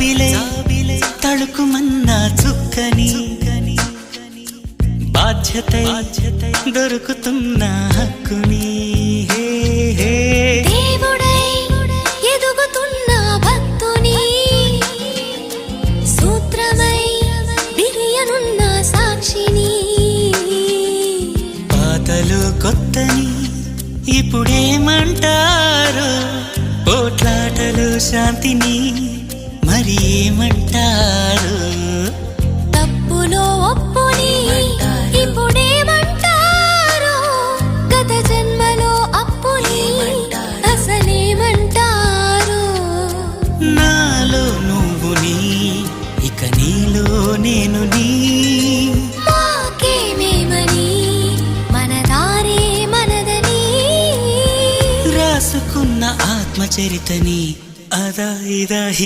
జాబిలే తళుకుమన్న చుక్కని బాధ్యత దొరుకుతున్న హక్కుని. హే హే. దేవుడై ఎదుగుతున్న భక్తుని. సూత్రమై బిరియనున్న సాక్షిని. పాతలు కొత్తని ఇప్పుడేమంటారు పోట్లాటలు శాంతిని మరి ఏమంటారు తప్పులో ఒప్పుని ఇప్పుడేమంటారు గత జన్మలో అప్పుని అసలేమంటారు నాలో నువ్వు నీ ఇక నీలో నేను నీ. మాకేమేమని మన దారే మనదని. రాసుకున్న ఆత్మచరితని అదా ఇదా